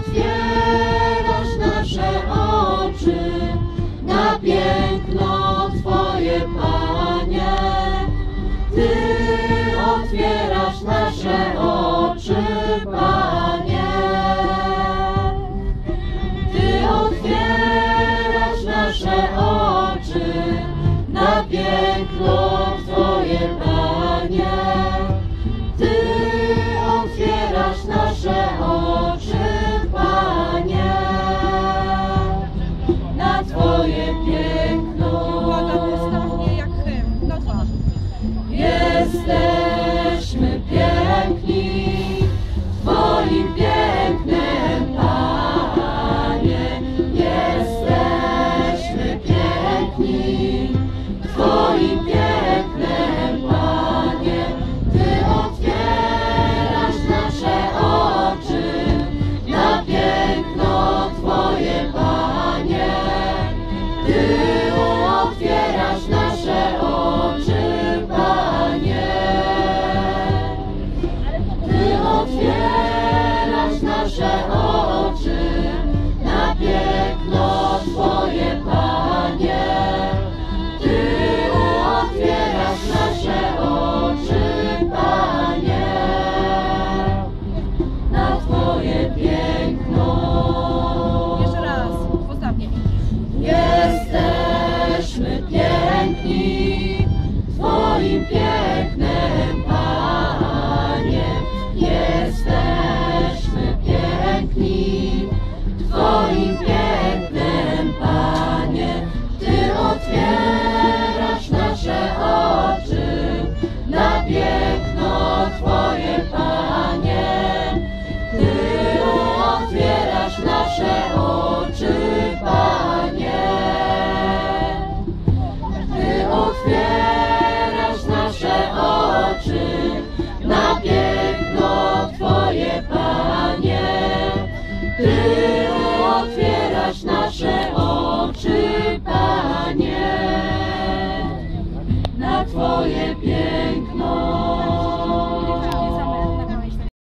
otwierasz nasze oczy na piękno Twoje, Panie. Ty otwierasz nasze oczy, Panie. You.